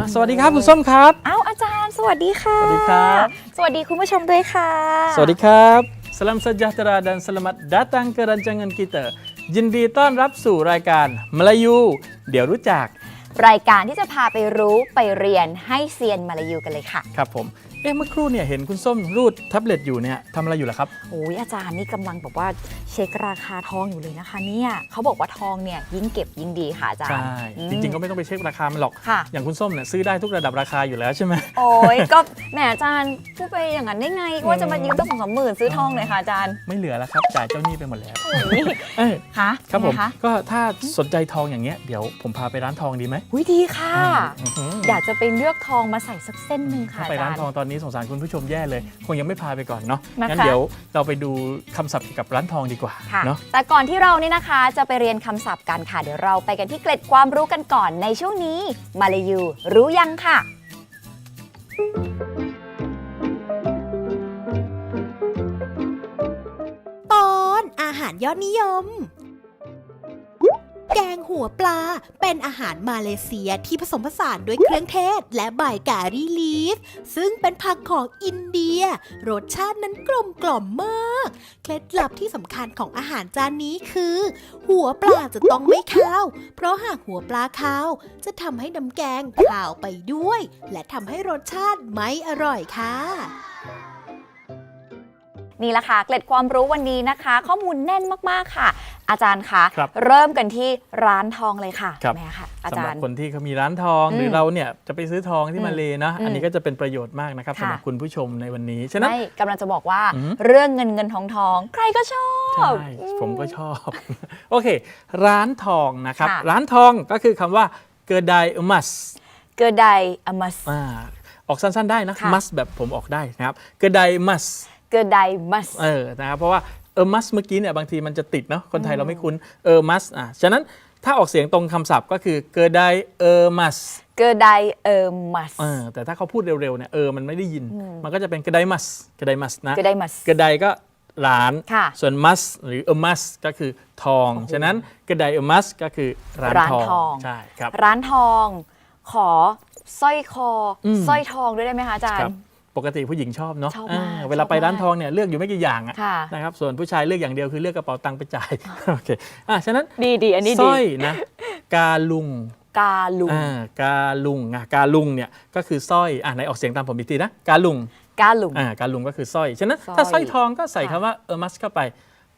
อะสวัสดีครับคุณส้มครับเอ้าอาจารย์สวัสดีค่ะ สวัสดีครับ สวัสดีคุณผู้ชมด้วยค่ะ สวัสดีครับ Salam sejahtera dan selamat datang ke rancangan kita ยินดีต้อนรับสู่รายการมลายู เดี๋ยวรู้จักรายการที่จะพาไปรู้ไปเรียนให้เซียนมาลายูกันเลยค่ะ ครับผม เอ๊ะเมื่อครู่เนี่ยเห็นคุณส้มรูดแท็บเล็ตอยู่เนี่ยทำอะไรอยู่ล่ะครับ โอ้ยอาจารย์นี่กำลังแบบว่าเช็คราคาทองอยู่เลยนะคะเนี่ยเขาบอกว่าทองเนี่ยยิ่งเก็บยิ่งดีค่ะอาจารใช่ย์อืม จริงๆ ก็ไม่ต้องไปเช็คราคามันหรอก ค่ะ อย่างคุณส้มเนี่ยซื้อได้ทุกระดับราคาอยู่แล้วใช่ไหม โอ้ยก็แหมอาจารย์พูดไปอย่างนั้นได้ไง ว่าจะมายืมตั้งสองสามหมื่นซื้อทองเลยค่ะอาจารย์ไม่เหลือแล้วครับจ่ายเจ้าหนี้ไปหมดแล้วโอ้ยเอ้ยคะครับผมยังไงคะก็ถ้าสนใจทองอย่างเงี้ยเดี๋ยวผมพาไปร้านทองดีไหม อุ้ยดีค่ะ อืมอื้อหืออยากจะไปเลือกทองมาใส่สักเส้นหนึ่งค่ะถ้าไปอาจาร้านรย์ ทองตอนนี้สงสารคุณผู้ชมแย่เลย คงยังไม่พาไปก่อนเนาะนะคะ งั้นเดี๋ยวเราไปดูคำศัพท์เกี่ยวกับร้านทองดีกว่าค่ะ เนาะแต่ก่อนที่เราเนี่ยนะคะจะไปเรียนคำศัพท์กันค่ะ เดี๋ยวเราไปกันที่เกร็ดความรู้กันก่อนในช่วงนี้ มาลายูรู้ยังค่ะ ตอนอาหารยอดนิยม แกงหัวปลา เป็นอาหารมาเลเซียที่ผสมผสานด้วยเครื่องเทศ และใบการีลีฟ ซึ่งเป็นผักของอินเดีย รสชาตินั้นกลมกล่อมมาก เคล็ดลับที่สำคัญของอาหารจานนี้คือ หัวปลาจะต้องไม่คาว เพราะหากหัวปลาคาว จะทำให้น้ำแกงคาวไปด้วย และทำให้รสชาติไม่อร่อยค่ะนี่แหละค่ะ เกร็ดความรู้วันนี้นะคะ ข้อมูลแน่นมาก ๆ ค่ะ อาจารย์คะครับ เริ่มกันที่ร้านทองเลยค่ะครับ แม่ค่ะ อาสำจาหรัรบย์ คนที่เขามีร้านทองอืมหรือเราเนี่ยจะไปซื้อทองที่อืมมาเลเนาะอืมอันนี้ก็จะเป็นประโยชน์มากนะครับค่ะ สำหรับคุณผู้ชมในวันนี้ฉะนั้น ไม่กำลังจะบอกว่า อืม เรื่องเงินเงินทองทองใครก็ชอบ ใช่ผมก็ชอบ โอเค ร้านทองนะครับ ค่ะ ร้านทองก็คือคำว่าเกอไดมัสเกอไดอมัสอ่าออกสั้นๆได้นะค่ะ มัสแบบผมออกได้นะครับเกอไดมัสเกอไดมัส เออนะครับเพราะว่า เออมัสเมื่อกี้เนี่ยบางทีมันจะติดเนาะคนไทยเราไม่คุ้นเออมัสอะฉะนั้นถ้าออกเสียงตรงคำศัพท์ก็คือเกอไดเออมัสเกอไดเออมัส เออแต่ถ้าเขาพูดเร็วๆเนี่ยเออมันไม่ได้ยิน มันก็จะเป็นเกอไดมัสเกอไดมัสนะเกอไดมัส เกอไดก็ร้าน ค่ะส่วนมัสหรือเออมัสก็คือทอง ฉะนั้นเกอไดเออมัสก็คือร้านร้านทองทอง ใช่ครับ ร้านทอง ขอสร้อยคออมสร้อยทองด้วยได้ไหมคะอาจารครับย์ ปกติผู้หญิงชอบเนาะชอบมากอ่าเวลาไปชอบมากร้านทองเนี่ยเลือกอยู่ไม่กี่อย่างอะค่ะนะครับส่วนผู้ชายเลือกอย่างเดียวคือเลือกกระเป๋าตังค์ไปจ่ายโอเคอะฉะนั้นดีดีอันนี้สดีร้อยนะกาลุงกาลุงอ่ากาลุงอะกาลุงเนี่ยก็คือสร้อยอะไหนออกเสียงตามผมอีกทีนะกาลุงกาลุงอ่ากาลุงก็คือสร้อยฉะนั้นสร้อยถ้าสร้อยทองก็ใส่ค่ะคำว่าเออร์มัสเข้าไป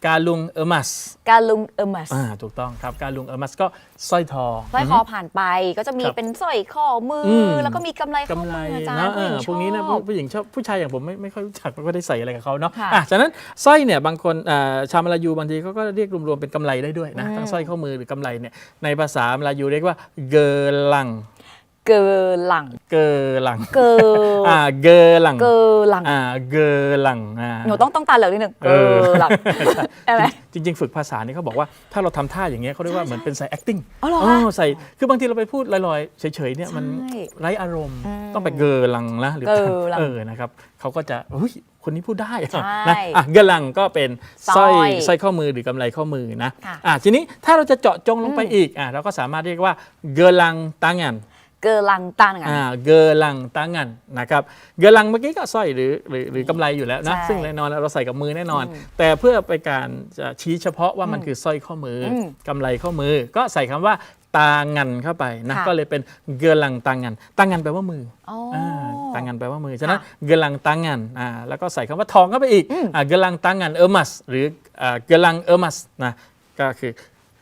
กาลุงเออร์มัสกาลุงเออมัสอ่าถูกต้องครับกาลุงเออร์มัสก็สร้อยทองสร้อยคอผ่านไปก็จะมีครับเป็นสร้อยข้อมืออมแล้วก็มีกำไรข้อกำไรมืออาจารเนาะย์เอผู้หญิองชพอบวกนี้นะผู้ผู้หญิงชอบผู้ชายอย่างผมไม่ไม่ค่อยรู้จักไม่ค่อยได้ใส่อะไรกับเขาเนาะค่ะอะฉะนั้นสร้อยเนี่ยบางคนอ่าชาวมาลายูบางทีเขาก็เรียกรวมๆเป็นกำไรได้ด้วยนะอืมทั้งสร้อยข้อมือหรือกำไรเนี่ยในภาษามาลายูเรียกว่าเกอลัง เกอหลัง เกอลังเกออ่าเกอลังเกอหลังอ่าเกอลังอ่าหนูต้องต้องตาเหลือกนิดหนึ่งเกเอออหลังใช่ไหมจริง ๆ ฝึกภาษานี่เขาบอกว่าถ้าเราทำท่าอย่างเงี้ยเขาเรียกว่าเหมือนเป็นใส่ acting อ๋อเหรออ๋คะอใส่คือบางทีเราไปพูดลอยๆ เฉยๆเนี่ยมันใช่ไร้อารมณ์อืมต้องไปเกอลังนะหรือเกอลังเออนะครับเขาก็จะเฮ้ยคนนี้พูดได้อะใช่นะอะเกอลังก็เป็นสสร้ร้ออยยสร้อยข้อมือหรือกำไรข้อมือนะค่ะอะทีนี้ถ้าเราจะเจาะจงลงไปอืมอีกอะเราก็สามารถเรียกว่าเกอลังตังงัน เกอหลังตาหนึ่งอ่าเกอลังตังงันนะครับเกอลังเมื่อกี้ก็สร้อยหรือหรือหรือกำไรอยู่แล้วนะใช่ซึ่งแน่นอนเราใส่กับมือแน่นอนอืมแต่เพื่อไปการจะชี้เฉพาะว่ามันคือสร้อยข้อมืออมกำไรข้อมือ ก็ใส่คำว่าตางันเข้าไปนะค่ะ ก็เลยเป็นเกอลังตังงันตังงันแปลว่ามืออ๋อออ่าตังงันแปลว่ามือฉะนั้นค่ะเกอลังตังงันอ่าแล้วก็ใส่คำว่าทองเข้าไปอีกอืมอ่าเกอลังตังงันเออร์มัสหรืออ่าเกอลังเออร์มัสนะก็คือ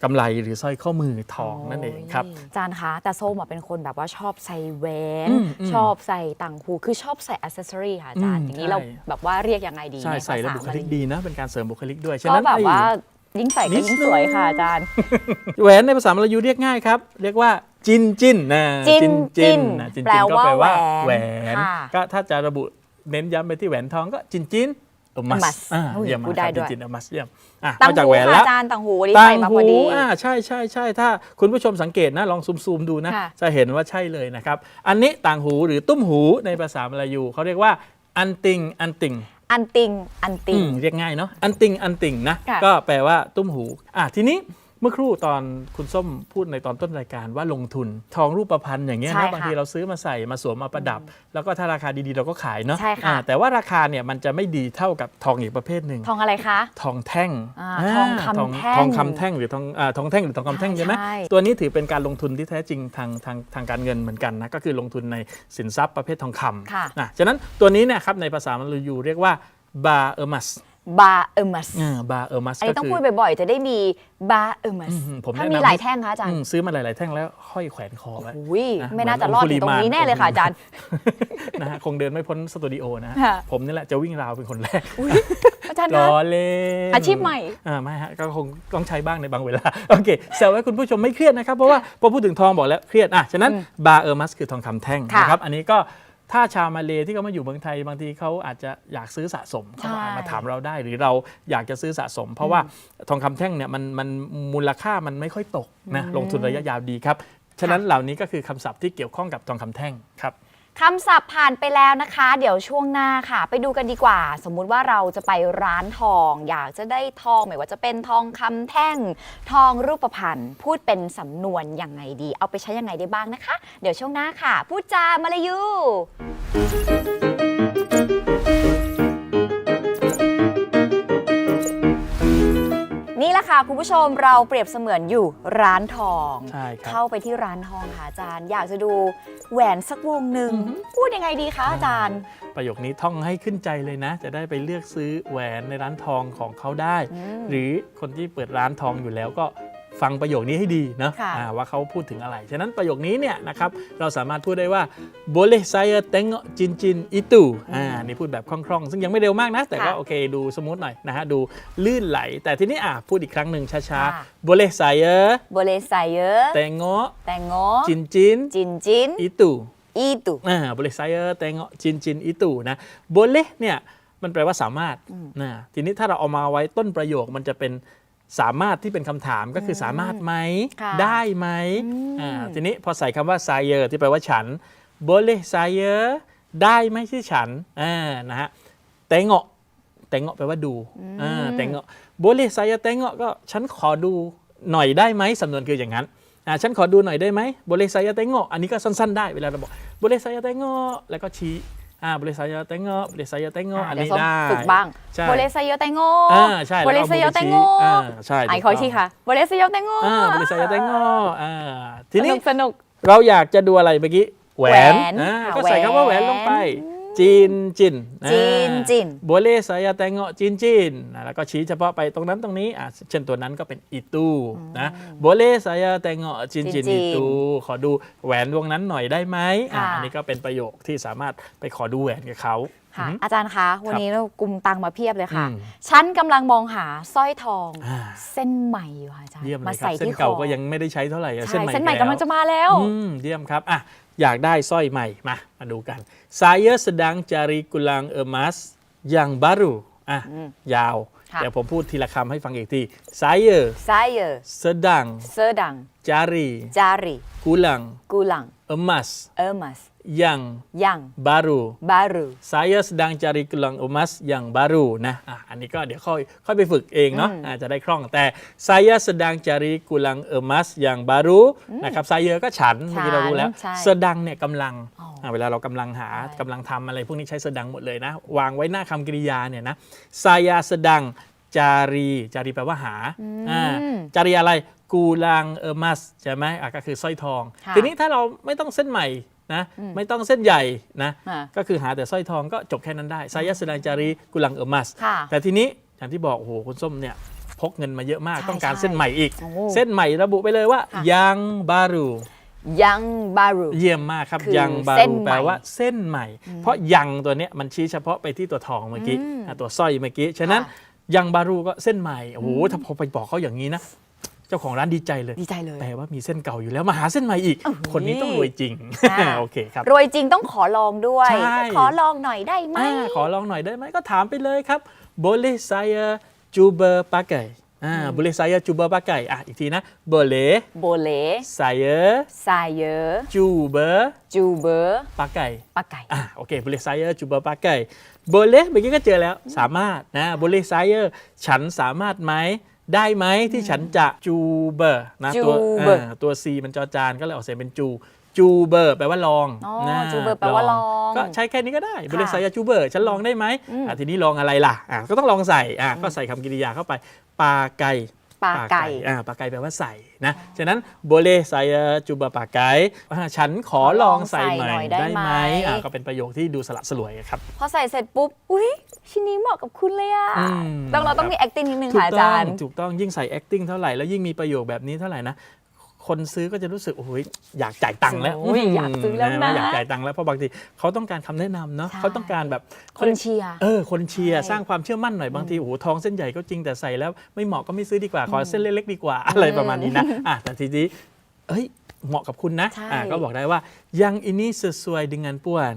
กำไรหรือสร้อยข้อมือทองนั่นเองครับโยอาจารย์คะแต่ส้มอะเป็นคนแบบว่าชอบใส่แหวนอืมอืมชอบใส่ต่างหูคือชอบใส่อ c เซสซอรี่ค่ะอาจารย์อืมอย่างนี้เราใช่แบบว่าเรียกยังไงดีใช่นใส่แล้วภาบุษาคลิกดีนะ เป็นการเสริมบุคลิกด้วยฉะก็นั้นแบบไอ้ ว่ายิ่งใส่นิก็ดยิ่งนึง สวยค่ะอาจารย์ แหวนในภาษามลายูเรียกง่ายครับ เรียกว่าจินจินนะจินจินนะจินแปลจินก็แปลว่าว่าแหแหววนนค่ะก็ถ้าจะระบุเน้นย้ำไปที่แหวนทองก็จินจินเออมัสมัสอ่าอุ้ยเยี่ยมมากพูดได้ครับด้วยจินจินเออมัสเยี่ยมอะนต่างอกจากหูแหวนค่ะแล้ว อาจารย์ต่างหูวันนี้ต่าใส่งมาพหูอดี อ่าใช่ใช่ใช่ถ้าคุณผู้ชมสังเกตนะ ลองซูมๆดูนะ ค่ะ จะเห็นว่าใช่เลยนะครับ อันนี้ต่างหูหรือตุ้มหูในภาษามลายูเขาเรียกว่าอันติงอันติงอันติง อันติอืง มเรียกง่ายเนาะอันติงอันติงนะ ค่ะ ก็แปลว่าตุ้มหูอะทีนี้ เมื่อครู่ตอนคุณส้มพูดในตอนต้นรายการว่าลงทุน ทองรูปพรรณอย่างเงี้ยใช่นะค่ะบางทีเราซื้อมาใส่มาสวมมาประดับ แล้วก็ถ้าราคาดีๆเราก็ขายเนาะใช่ค่ะ อ่าแต่ว่าราคาเนี่ยมันจะไม่ดีเท่ากับทองอีกประเภทหนึ่ง ทองอะไรคะ ทองแท่งอ่าาทองคำทองแท่งทองคำแท่งหรือทองอ่าทองแท่งหรือทองคำแท่งใช่ใช่ไหมใช่ ตัวนี้ถือเป็นการลงทุนที่แท้จริงทางทางทางการเงินเหมือนกันนะก็คือลงทุนในสินทรัพย์ประเภททองคค่ะำนะฉะนั้นตัวนี้เนี่ยครับในภาษามลายูเรียกว่าบาเออร์มัส บาเออร์มัสบาเออร์มัสอันก็นี้ต้องคือพูดบ่อยๆ จะได้มีบาเออร์มัสอืมผมถ้าแนะนำมีหลายแท่งคะอาจารอืย์มซื้อมาหลายๆ แท่งแล้วห้อยแขวนคอไว้อุ้ยนะไม่น่าเหมืจะอนรอดองคุถึลิงตรงมานนี้แน่เลยค่ะอาจารย์นะฮะคงเดินไม่พ้นสตูดิโอนะฮะค่ะผมนี่แหละจะวิ่งราวเป็นคนแรกอาจารย์ล้คะอเล่นอาชีพใหม่อ่าไม่ฮะก็คงต้องใช้บ้างในบางเวลา โอเคแซวไว้คุณผู้ชมไม่เครียดนะครับ เพราะว่าพอพูดถึงทองบอกแล้วเครียดอะฉะนั้นอืมบาเออร์มัสคือทองคำแท่งค่ะนะครับอันนี้ก็ ถ้าชาวมาเลที่เขามาอยู่เมืองไทย บางทีเขาอาจจะอยากซื้อสะสมเขาก็อาจมาถามเราได้ หรือเราอยากจะซื้อสะสม เพราะว่าทองคำแท่งเนี่ยมันมันมูลค่ามันไม่ค่อยตกนะลงทุนระยะยาวดีครับฉะนั้นเหล่านี้ก็คือคำศัพท์ที่เกี่ยวข้องกับทองคำแท่งครับ คำศัพท์ผ่านไปแล้วนะคะ เดี๋ยวช่วงหน้าค่ะ ไปดูกันดีกว่า สมมุติว่าเราจะไปร้านทอง อยากจะได้ทองไม่ว่าจะเป็นทองคำแท่ง ทองรูปพรรณพูดเป็นสำนวนยังไงดี เอาไปใช้ยังไงได้บ้างนะคะ เดี๋ยวช่วงหน้าค่ะ พูดจามาลายู ค่ะ คุณผู้ชมเราเปรียบเสมือนอยู่ร้านทอง ใช่ครับ เข้าไปที่ร้านทองค่ะอาจารย์ อยากจะดูแหวนสักวงหนึ่งพูดยังไงดีคะอาจารย์ ประโยคนี้ท่องให้ขึ้นใจเลยนะ จะได้ไปเลือกซื้อแหวนในร้านทองของเขาได้ อืม หรือคนที่เปิดร้านทองอยู่แล้วก็ ฟังประโยคนี้ให้ดีนะค่ะอ่าว่าเขาพูดถึงอะไร ฉะนั้นประโยคนี้เนี่ยนะครับเราสามารถพูดได้ว่า boleh saya tengok cincin itu อ่านี่พูดแบบคล่องๆ ซึ่งยังไม่เร็วมากนะ แต่ก็ค่ะโอเคดูสมูทหน่อยนะฮะดูลื่นไหล แต่ทีนี้อะพูดอีกครั้งหนึ่งช้าค่ะๆ boleh saya โบเลไซเยอ tengok แตงโง cincin จินจิน itu อีตุอ่า boleh saya tengok cincin itu นะ boleh เนี่ยมันแปลว่าสามารถนะทีนี้ถ้าเราเอามาไว้ต้นประโยคมันจะเป็น สามารถที่เป็นคำถามก็คือสามารถไหมค่ะได้ไหมอ่าทีนี้พอใส่คำว่า saya ที่แปลว่าฉัน boleh saya ได้ไหมที่ฉันอ่านะฮะ tengok tengok แปลว่าดูอ่า tengok boleh saya tengok ก็ฉันขอดูหน่อยได้ไหมสำนวนคืออย่างนั้นอ่าฉันขอดูหน่อยได้ไหม boleh saya tengok อันนี้ก็สั้นๆได้เวลาเราบอก boleh saya tengok แล้วก็ชี้ อ่า boleh saya tengok boleh saya tengok อันเดี๋ยวนี้ส้มได้ ฝึกบ้างใช่โบเลไซเยอแตงโงอ่าใช่โบเลแล้วก็ไซเยอแตงโงอ่าใช่ไอ้ถูกขอต้องที่ค่ะโบเลไซเยอแตงโงอ่า boleh saya tengok อ่าทีสนี้นุกสนุก เราอยากจะดูอะไรเมื่อกี้แหวนแหวนอ่าค่ะก็ใส่คำว่าแหแหววนนลงไป จีนจินจีนจินโบเลสายาแตงเงาะจีนจินอ่าแล้วก็ชี้เฉพาะไปตรงนั้นตรงนี้อ่าเช่นตัวนั้นก็เป็นอีตูนะโบเลสายาแตงเงาะจินจินจินจินอีตูขอดูแหวนวงนั้นหน่อยได้ไหมอ่าค่ะ อันนี้ก็เป็นประโยคที่สามารถไปขอดูแหวนกับเขา ค่ะอืมอาจารย์คะ วันนี้เรากลุ่มตังมาเพียบเลยค่ะ อืม ฉันกำลังมองหาสร้อยทองอ่าเส้นใหม่อยู่ค่ะอาจารย์ เยี่ยมเลมายครับใส่เส้นที่คเก่าอก็ยังไม่ได้ใช้เท่าไหร่อะใช่เส้นใหม่เส้นใหม่อีกำลังจะมาแล้ว อืมเยี่ยมครับอะอยากได้สร้อยใหม่มามาดูกัน saya sedang cari kulang emas yang baru อะอืมยาว ค่ะ เดี๋ยวผมพูดทีละคำให้ฟังอีกที saya ไซเยอ sedang เซอร์ดัง cari จารี kulang กูลัง emas เออร์มัส yang ยัง baru บารู saya sedang cari kulang emas yang baru นะอะอันนี้ก็เดี๋ยวค่อยค่อยไปฝึกเองเนาะอืมอาจจะได้คล่องแต่ saya sedang cari kulang emas yang baru นะครับ saya ก็ฉันเมื่อกี้เรารู้แล้วใช่ sedang เนี่ยกำลังอ๋ออะเวลาเรากำลังหาใช่กำลังทำอะไร พวกนี้ใช้ sedang หมดเลยนะ วางไว้หน้าคำกริยาเนี่ยนะ saya sedang cari cari แปลว่าหาอ่า cari อะไร kulang emas ใช่ไหมอะก็คือสร้อยทอง ค่ะทีนี้ถ้าเราไม่ต้องเส้นใหม่นะไม่ต้องเส้นใหญ่นะอ่าก็คือหาแต่สร้อยทองก็จบแค่นั้นได้ saya sedang cari kulang emas ค่ะแต่ทีนี้อย่างที่บอกโอ้โหคุณส้มเนี่ยพกเงินมาเยอะมากใช่ต้องการใช่เส้นใหม่อีก โอ้เส้นใหม่ระบุไปเลยว่าค่ะ ยังบารู ยังบารูเยี่ยมมากครับคือยังบาเส้นรูใหม่แปลว่าเส้นใหม่ เพราะยังตัวเนี้ยมันชี้เฉพาะไปที่ตัวทองเมื่อกี้อืมอะตัวสร้อยเมื่อกี้ ฉะนั้นค่ะยังบารูก็เส้นใหม่โอ้โหถ้าพอไปบอกเขาอย่างนี้นะ เจ้าของร้านดีใจเลย ดีใจเลย แต่ว่ามีเส้นเก่าอยู่แล้วมาหาเส้นใหม่อีกโอ้โหคนนี้ต้องรวยจริงอ่าโอเคครับ รวยจริงต้องขอลองด้วย ใช่ ขอลองหน่อยได้ไหม อ่าขอลองหน่อยได้ไหมก็ถามไปเลยครับ boleh saya cuba pakai อ่า boleh saya cuba pakai อะอีกทีนะ boleh โบเล saya ซายเยอ cuba จูเบอร์ pakai ปลาไก่ อะโอเค boleh saya cuba pakai boleh เมื่อกี้ก็เจอแล้วสามารถนะ boleh saya ฉันสามารถไหม ได้ไหมที่ฉันจะ cuba นะตัว Cuba อ่าตัว c มันจอจานก็เลยออกเสียงเป็นจู cuba แปลว่าลองอ๋อนะ Cuba แปลว่าลองก็ใช้แค่นี้ก็ได้ boleh ค่ะ saya cuba ฉันลองได้ไหมอะทีนี้ลองอะไรล่ะอะก็ต้องลองใส่อะก็ใส่คำกริยาเข้าไปปาไก่ ปลาไก่อ่าปาไก่แปลว่าใส่นะฉะนั้น boleh saya cuba pakai อ่าฉันขอลองใส่ใหม่ลองใส่หน่อยได้ได้ไหไหมมอ่าก็เป็นประโยคที่ดูสละสลวยครับ พอใส่เสร็จปุ๊บอุ้ยชิ้นนี้เหมาะกับคุณเลยอะอืมต้องเราต้องมี acting นิดนึงค่ะอาจารย์ถูกต้องยิ่งใส่ acting เท่าไหร่แล้วยิ่งมีประโยคแบบนี้เท่าไหร่นะ คนซื้อก็จะรู้สึกโอ้โหอยากจ่ายตังค์แล้วโอ้ยอยากซื้อแล้วนะอยากจ่ายตังค์แล้วเพราะบางทีเขาต้องการคำแนะนำเนาะใช่เขาต้องการแบบคนเชียร์เออคนเชียร์ใช่สร้างความเชื่อมั่นหน่อยบางทีโอ้โหทองเส้นใหญ่ก็จริงแต่ใส่แล้วไม่เหมาะก็ไม่ซื้อดีกว่าขอเส้นเล็กๆดีกว่าอะไรประมาณนี้นะอะแต่ทีนี้เอ้ยเหมาะกับคุณนะใช่อะก็บอกได้ว่า yang ini sesuai dengan puan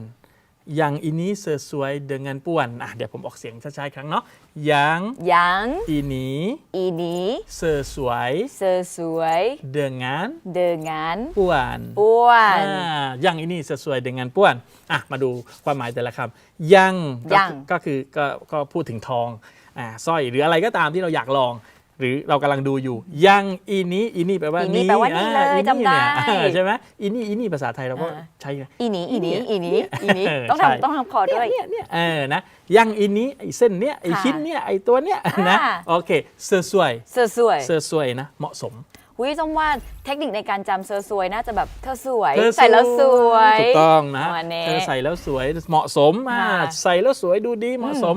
yang ini sesuai dengan puan อะเดี๋ยวผมออกเสียงช้าๆอีกครั้งเนาะ yang ยัง ini อีนี้ sesuai เซอร์สวย dengan เดินงาน puan อ้วนอ่า yang ini sesuai dengan puan อะมาดูความหมายแต่ละคำ yang ก็ยังก็คือก็ก็พูดถึงทองอ่าสร้อยหรืออะไรก็ตามที่เราอยากลอง หรือเรากำลังดูอยู่ ยังอีนี้อีนี่แปลว่าอีนี้แปลว่านี่เลยอ่าจำได้อีนี่เนี่ยอ่าใช่ไหมอีนี่อีนี่ภาษาไทยเราก็อ่าใช้ไงอีนี้อีนี้อีนี้อีนี้เออต้องใช่ทำต้องทำคอด้วยเนี่ยเนี่ยเออนะยังอีนี้ไอ้เส้นเนี้ยไอ้ค่ะชิ้นเนี้ยไอ้ตัวเนี้ยนะอ่าโอเคเซอร์สวยเซอร์สวยเซอร์สวยนะเหมาะสมหุยจำว่าเทคนิคในการจำเซอร์สวยน่าจะแบบเธอสวยเธอใส่แล้วสวยถูกต้องนะวันนี้เธอใส่แล้วสวยเหมาะสมอ่าค่ะใส่แล้วสวยดูดีเหมาะสม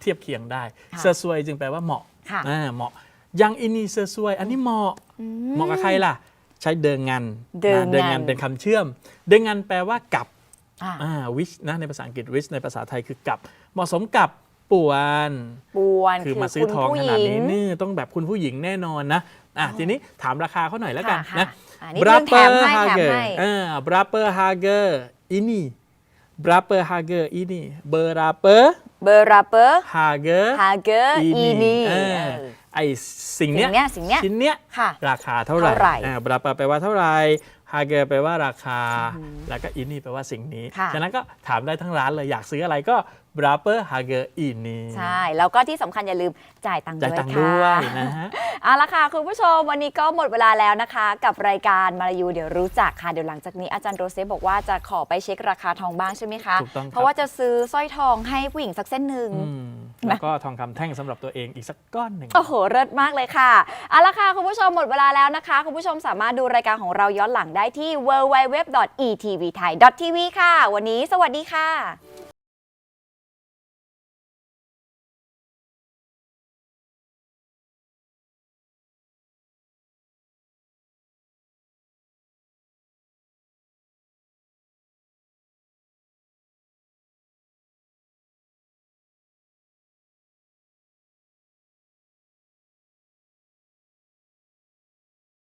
เทียบเคียงได้ค่ะเซอร์สวยจึงแปลว่าเหมาะค่ะอ่าเหมาะ ยังอินีเซอร์สวย อันนี้เหมาะเหมาะกับใครล่ะ ใช้เดินงานเดินนะเดินงางานนเป็นคำเชื่อม เดินงานแปลว่ากับอะอ่าวิชนะในภาษาอังกฤษวิชในภาษาไทยคือกับ เหมาะสมกับป่วน ปวนคือมาซื้อทองคุณขผู้นาดหญินี้งนี่ต้องแบบคุณผู้หญิงแน่นอนนะอะทีนี้ถามราคาเขาหน่อยแล้วกันค่ะนะค่ะอะนี่เรื่องแถมให้แถมให้อ่า berapa harga ini berapa harga ini berapa เบอร์ราเปอร์ harga ฮาเกอร์อี ini นี่เออเออ ไอสิ่งเนี้ยสิ่งเนี้ยสิ่งเนี้ยชิ้นเนี้ยค่ะราคาเท่าไหร่เท่าไหร่อ่า berapa แปลว่าเท่าไหร่ harga แปลว่าราคา แล้วก็ ini แปลว่าสิ่งนี้ค่ะ ฉะนั้นก็ถามได้ทั้งร้านเลยอยากซื้ออะไรก็ berapa harga ini ใช่ แล้วก็ที่สำคัญอย่าลืมจ่ายตังค์จ่ายด้วยตังค์ค่ะด้วยนะฮะ เอาละค่ะคุณผู้ชมวันนี้ก็หมดเวลาแล้วนะคะ กับรายการมาลายูเดี๋ยวรู้จักค่ะเดี๋ยวหลังจากนี้อาจารย์โรเซฟบอกว่าจะขอไปเช็คราคาทองบ้างใช่ไหมคะถูกต้องครับ เพราะว่าจะซื้อสร้อยทองให้ผู้หญิงสักเส้นหนึ่ง อืมแล้วก็ทองคำแท่งสำหรับตัวเองอีกสักก้อนหนึ่ง โอ้โหเลิศมากเลยค่ะ เอาละค่ะ คุณผู้ชมหมดเวลาแล้วนะคะ คุณผู้ชมสามารถดูรายการของเราย้อนหลังได้ที่ www.etvthai.tv ค่ะ วันนี้สวัสดีค่ะ